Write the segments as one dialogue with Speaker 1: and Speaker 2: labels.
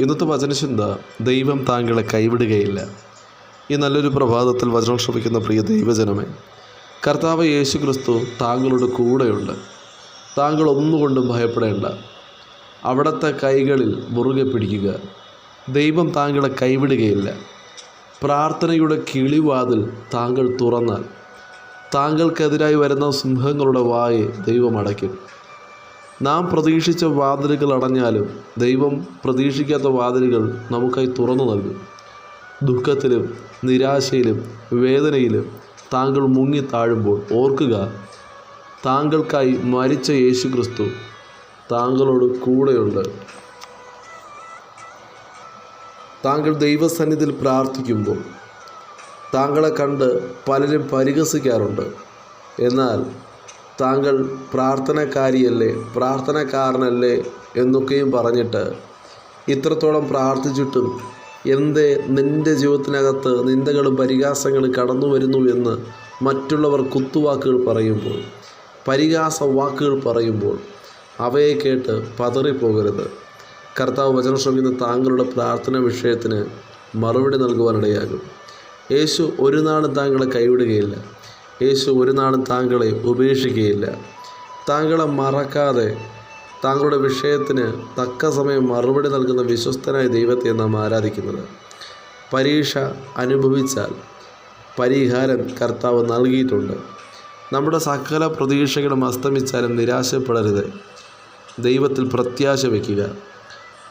Speaker 1: ഇന്നത്തെ വചനചിന്ത ദൈവം താങ്കളെ കൈവിടുകയില്ല. ഈ നല്ലൊരു പ്രഭാതത്തിൽ വചനം ശ്രമിക്കുന്ന പ്രിയ ദൈവജനമേ കർത്താവ് യേശു ക്രിസ്തു താങ്കളുടെ കൂടെയുണ്ട്. താങ്കൾ ഒന്നുകൊണ്ടും ഭയപ്പെടേണ്ട. അവിടുത്തെ കൈകളിൽ മുറുകെ പിടിക്കുക. ദൈവം താങ്കളെ കൈവിടുകയില്ല. പ്രാർത്ഥനയുടെ കിളിവാതിൽ താങ്കൾ തുറന്നാൽ താങ്കൾക്കെതിരായി വരുന്ന സിംഹങ്ങളുടെ വായെ ദൈവം അടയ്ക്കും. നാം പ്രതീക്ഷിച്ച വാതിലുകൾ അടഞ്ഞാലും ദൈവം പ്രതീക്ഷിക്കാത്ത വാതിലുകൾ നമുക്കായി തുറന്നു നൽകും. ദുഃഖത്തിലും നിരാശയിലും വേദനയിലും താങ്കൾ മുങ്ങി താഴുമ്പോൾ ഓർക്കുക താങ്കൾക്കായി മരിച്ച യേശു ക്രിസ്തു താങ്കളോട് കൂടെയുണ്ട്. താങ്കൾ ദൈവസന്നിധിയിൽ പ്രാർത്ഥിക്കുമ്പോൾ താങ്കളെ കണ്ട് പലരും പരിഹസിക്കാറുണ്ട്. എന്നാൽ താങ്കൾ പ്രാർത്ഥനക്കാരിയല്ലേ പ്രാർത്ഥനക്കാരനല്ലേ എന്നൊക്കെയും പറഞ്ഞിട്ട് ഇത്രത്തോളം പ്രാർത്ഥിച്ചിട്ടും എന്തേ നിന്റെ ജീവിതത്തിനകത്ത് നിന്ദകളും പരിഹാസങ്ങളും കടന്നു വരുന്നു എന്ന് മറ്റുള്ളവർ കുത്തുവാക്കുകൾ പറയുമ്പോൾ പരിഹാസ വാക്കുകൾ പറയുമ്പോൾ അവയെ കേട്ട് പതറിപ്പോകരുത്. കർത്താവ് വചനം ശ്രമിക്കുന്ന താങ്കളുടെ പ്രാർത്ഥന വിഷയത്തിന് മറുപടി നൽകുവാനിടയാകും. യേശു ഒരു നാളും താങ്കളെ കൈവിടുകയില്ല. യേശു ഒരു നാളും താങ്കളെ ഉപേക്ഷിക്കുകയില്ല. താങ്കളെ മറക്കാതെ താങ്കളുടെ വിഷയത്തിന് തക്ക സമയം മറുപടി നൽകുന്ന വിശ്വസ്തനായ ദൈവത്തെ നാം ആരാധിക്കുന്നത്. പരീക്ഷ അനുഭവിച്ചാൽ പരിഹാരം കർത്താവ് നൽകിയിട്ടുണ്ട്. നമ്മുടെ സകല പ്രതീക്ഷകളും അസ്തമിച്ചാലും നിരാശപ്പെടരുത്. ദൈവത്തിൽ പ്രത്യാശ വയ്ക്കുക.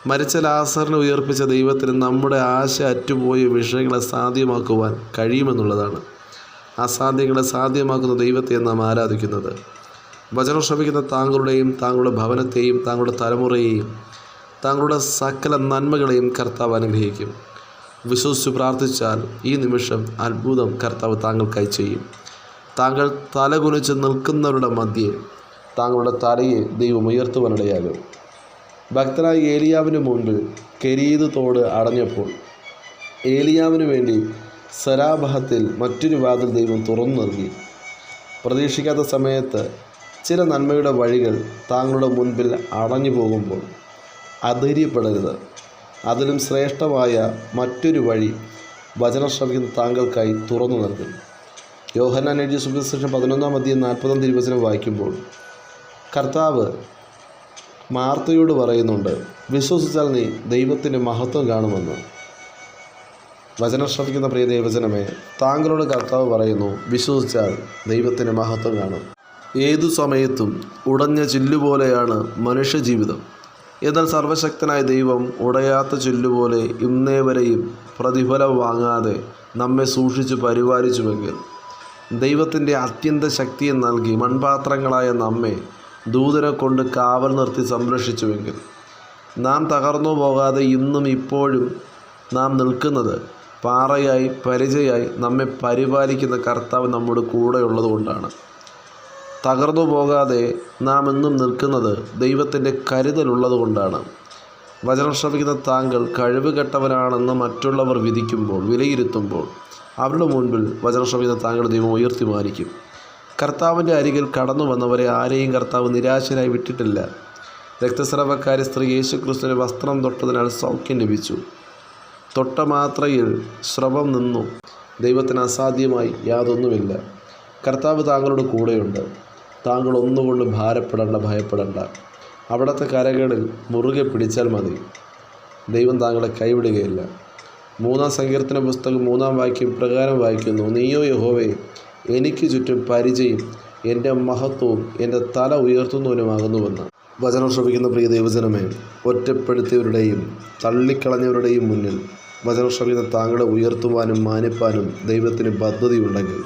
Speaker 1: മരിച്ച ലാസറിനെ ഉയർപ്പിച്ച ദൈവത്തിന് നമ്മുടെ ആശ അറ്റുപോയ വിഷയങ്ങളെ സാധ്യമാക്കുവാൻ കഴിയുമെന്നുള്ളതാണ്. അസാധ്യങ്ങളെ സാധ്യമാക്കുന്ന ദൈവത്തെ നാം ആരാധിക്കുന്നത്. വചനം ശ്രമിക്കുന്ന താങ്കളുടെയും താങ്കളുടെ ഭവനത്തെയും താങ്കളുടെ തലമുറയെയും താങ്കളുടെ സകല നന്മകളെയും കർത്താവ് അനുഗ്രഹിക്കും. വിശ്വസിച്ച് പ്രാർത്ഥിച്ചാൽ ഈ നിമിഷം അത്ഭുതം കർത്താവ് താങ്കൾക്കായി ചെയ്യും. താങ്കൾ തലകുനിച്ച് നിൽക്കുന്നവരുടെ മധ്യേ താങ്കളുടെ തലയെ ദൈവം ഉയർത്തുവാനിടയാകും. ഭക്തനായ ഏലിയാവിന് മുൻപിൽ കെരീത് തോട് അടഞ്ഞപ്പോൾ ഏലിയാവിന് വേണ്ടി സരാബഹത്തിൽ മറ്റൊരു വാതിൽ ദൈവം തുറന്നു നൽകി പ്രതീക്ഷിക്കാത്ത സമയത്ത് ചില നന്മയുടെ വഴികൾ താങ്കളുടെ മുൻപിൽ അടഞ്ഞു പോകുമ്പോൾ അധൈര്യപ്പെടരുത്. അതിലും ശ്രേഷ്ഠമായ മറ്റൊരു വഴി വചനം ശ്രമിക്കുന്ന താങ്കൾക്കായി തുറന്നു നൽകും. യോഹന്നാൻ എഴുതിയ സുവിശേഷം പതിനൊന്നാം അധ്യയം നാൽപ്പതാം തിരുവചനം വായിക്കുമ്പോൾ കർത്താവ് മാർത്തയോട് പറയുന്നുണ്ട് വിശ്വസിച്ചാൽ നീ ദൈവത്തിന്റെ മഹത്വം കാണുമെന്ന്. വചനം ശ്രമിക്കുന്ന പ്രിയ ദൈവജനമേ താങ്കളുടെ കർത്താവ് പറയുന്നു വിശ്വസിച്ചാൽ ദൈവത്തിന് മഹത്വം കാണും. ഏതു സമയത്തും ഉടഞ്ഞ ചില്ലുപോലെയാണ് മനുഷ്യജീവിതം. എന്നാൽ സർവശക്തനായ ദൈവം ഉടയാത്ത ചില്ലുപോലെ ഇന്നേ വരെയും പ്രതിഫലം വാങ്ങാതെ നമ്മെ സൂക്ഷിച്ചു പരിപാലിച്ചുവെങ്കിൽ ദൈവത്തിന്റെ അത്യന്ത ശക്തിയെ നൽകി മൺപാത്രങ്ങളായ നമ്മെ ദൂതനെ കൊണ്ട് കാവൽ നിർത്തി സംരക്ഷിച്ചുവെങ്കിൽ നാം തകർന്നു പോകാതെ ഇന്നും ഇപ്പോഴും നാം നിൽക്കുന്നത് പാറയായി പരിചയായി നമ്മെ പരിപാലിക്കുന്ന കർത്താവ് നമ്മുടെ കൂടെ ഉള്ളതുകൊണ്ടാണ് തകർന്നു പോകാതെ നാം എന്നും നിൽക്കുന്നത് ദൈവത്തിന്റെ കരുതലുള്ളതുകൊണ്ടാണ് വചനം ശ്രമിക്കുന്ന താങ്കൾ കഴിവ് കെട്ടവനാണെന്ന് മറ്റുള്ളവർ വിധിക്കുമ്പോൾ വിലയിരുത്തുമ്പോൾ അവരുടെ മുൻപിൽ വചനം ശ്രമിക്കുന്ന താങ്കൾ ദൈവം ഉയർത്തി മാനിക്കും. കർത്താവിന്റെ അരികിൽ കടന്നു വന്നവരെ ആരെയും കർത്താവ് നിരാശനായി വിട്ടിട്ടില്ല. രക്തസ്രവക്കാരി സ്ത്രീ യേശുക്രിസ്തുവിന് വസ്ത്രം തൊട്ടതിനാൽ സൗഖ്യം ലഭിച്ചു. തൊട്ട മാത്രയിൽ സ്രവം നിന്നു. ദൈവത്തിന് അസാധ്യമായി യാതൊന്നുമില്ല. കർത്താവ് താങ്കളുടെ കൂടെയുണ്ട്. താങ്കൾ ഒന്നുകൊണ്ട് ഭാരപ്പെടേണ്ട ഭയപ്പെടേണ്ട. അവിടുത്തെ കരകളിൽ മുറുകെ പിടിച്ചാൽ മതി. ദൈവം താങ്കളെ കൈവിടുകയില്ല. മൂന്നാം സങ്കീർത്തന പുസ്തകം മൂന്നാം വാക്യം പ്രകാരം വായിക്കുന്നു. നീയോ യഹോവേ എനിക്ക് ചുറ്റും പരിചയം എന്റെ മഹത്വവും എന്റെ തല ഉയർത്തുന്നവനുമാകുന്നുവെന്ന്. വചനം ശ്രമിക്കുന്ന പ്രിയ ദൈവജനമേ ഒറ്റപ്പെടുത്തിയവരുടെയും തള്ളിക്കളഞ്ഞവരുടെയും മുന്നിൽ വചനം ശ്രമിക്കുന്ന താങ്കളെ ഉയർത്തുവാനും മാനിപ്പാനും ദൈവത്തിന് പദ്ധതിയുണ്ടെങ്കിൽ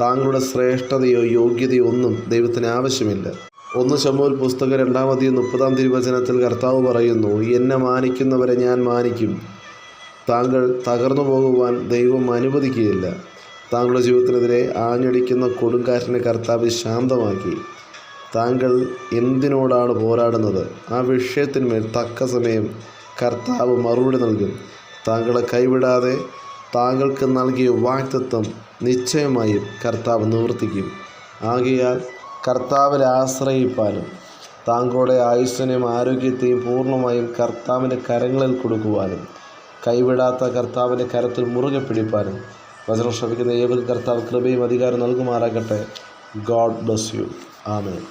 Speaker 1: താങ്കളുടെ ശ്രേഷ്ഠതയോ യോഗ്യതയോ ഒന്നും ദൈവത്തിന് ആവശ്യമില്ല. ഒന്ന് ശമൂൽ പുസ്തകം രണ്ടാമതി മുപ്പതാം തിരുവചനത്തിൽ കർത്താവ് പറയുന്നു എന്നെ മാനിക്കുന്നവരെ ഞാൻ മാനിക്കും. താങ്കൾ തകർന്നു പോകുവാൻ ദൈവം അനുവദിക്കുകയില്ല. താങ്കളുടെ ജീവിതത്തിനെതിരെ ആഞ്ഞടിക്കുന്ന കൊടുങ്കാറ്റിനെ കർത്താവ് ശാന്തമാക്കി. താങ്കൾ എന്തിനോടാണ് പോരാടുന്നത്? ആ വിഷയത്തിന്മേൽ തക്ക സമയം കർത്താവ് മറുപടി നൽകും. താങ്കളെ കൈവിടാതെ താങ്കൾക്ക് നൽകിയ വാക്തത്വം നിശ്ചയമായും കർത്താവ് നിവർത്തിക്കും. ആകയാൽ കർത്താവിൽ ആശ്രയിപ്പാനും താങ്കളുടെ ആയുസ്സിനെയും ആരോഗ്യത്തെയും പൂർണമായും കർത്താവിന്റെ കരങ്ങളിൽ കൊടുക്കുവാനും കൈവിടാത്ത കർത്താവിന്റെ കരത്തിൽ മുറുകെ പിടിപ്പാനും വചനം ശ്രമിക്കുന്ന ഏവർക്കും കർത്താവ് കൃപയും അധികാരം നൽകുമാറാകട്ടെ. God bless you. ആമേൻ.